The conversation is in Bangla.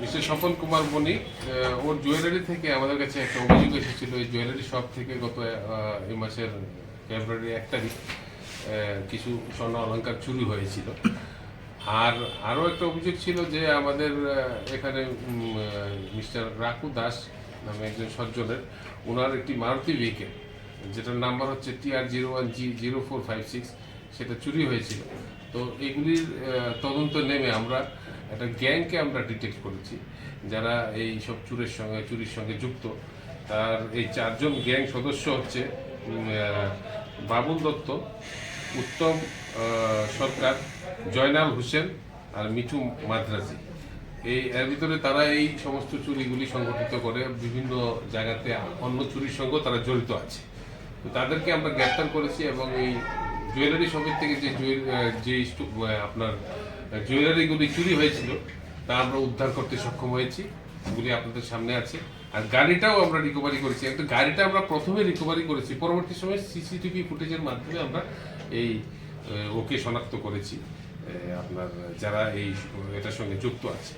মিস্টার স্বপন কুমার বণিক ওর জুয়েলারি থেকে আমাদের কাছে একটা অভিযোগ এসেছিল। এই জুয়েলারি শপ থেকে গত এই মাসের ফেব্রুয়ারি এক তারিখ কিছু স্বর্ণ অলংকার চুরি হয়েছিল। আর আরও একটা অভিযোগ ছিল যে আমাদের এখানে মিস্টার রাকু দাস নামে একজন সজ্জনের, ওনার একটি মারুতি ভেহিকেল যেটার নাম্বার হচ্ছে TR zero one G zero four five six সেটা চুরি হয়েছিল। তো এগুলির তদন্ত নেমে আমরা একটা গ্যাংকে আমরা ডিটেক্ট করেছি। যারা এই সব চুরের সঙ্গে, চুরির সঙ্গে যুক্ত, তার এই চারজন গ্যাং সদস্য হচ্ছে বাবুল দত্ত, উত্তম সরকার, জয়নাল হোসেন আর মিঠু মাদ্রাজি। এই, এর ভিতরে তারা এই সমস্ত চুরিগুলি সংগঠিত করে, বিভিন্ন জায়গাতে অন্য চুরির সঙ্গেও তারা জড়িত আছে। তো তাদেরকে আমরা গ্রেপ্তার করেছি এবং এই জুয়েলারি শপের থেকে যে যে আপনার জুয়েলারিগুলি চুরি হয়েছিল, তা আমরা উদ্ধার করতে সক্ষম হয়েছি। এগুলি আপনাদের সামনে আছে। আর গাড়িটাও আমরা রিকভারি করেছি। একটা গাড়িটা আমরা প্রথমে রিকভারি করেছি। পরবর্তী সময় সিসিটিভি ফুটেজের মাধ্যমে আমরা এই ওকে শনাক্ত করেছি। আপনার, যারা এই, এটার সঙ্গে যুক্ত আছে।